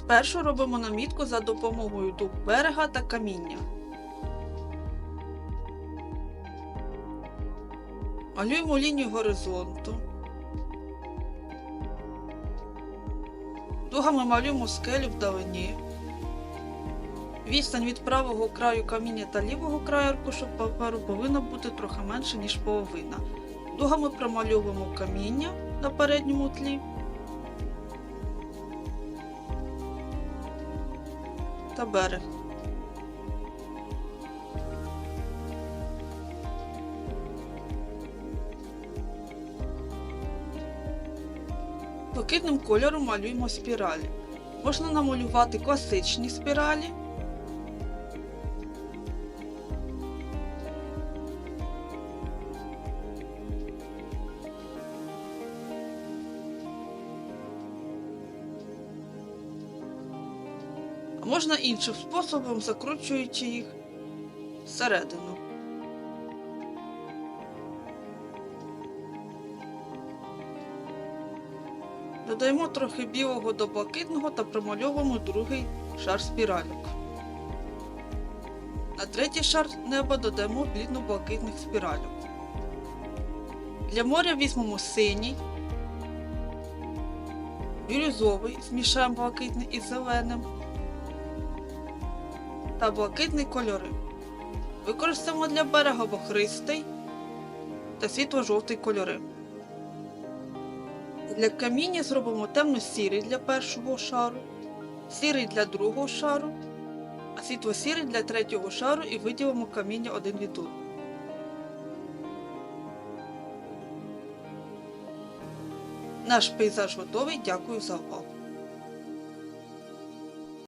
Спершу робимо намітку за допомогою дуг берега та каміння. Малюємо лінію горизонту. Дугами малюємо скелю вдалині. Відстань від правого краю каміння та лівого краю аркушу паперу повинна бути трохи менше, ніж половина. Дугами промальовуємо каміння на передньому тлі. Та берег. Кольором малюємо спіралі. Можна намалювати класичні спіралі. Можна іншим способом, закручуючи їх всередину. Додаємо трохи білого до блакитного та промальовуємо другий шар спіральок. На третій шар неба додаємо блідно-блакитних спіральок. Для моря візьмемо синій, бірюзовий, змішаємо блакитний із зеленим та блакитний кольори. Використаємо для берега бохристий та світло-жовтий кольори. Для каміння зробимо темно-сірий для першого шару, сірий для другого шару, а світло-сірий для третього шару і виділимо каміння один від одного. Наш пейзаж готовий. Дякую за увагу.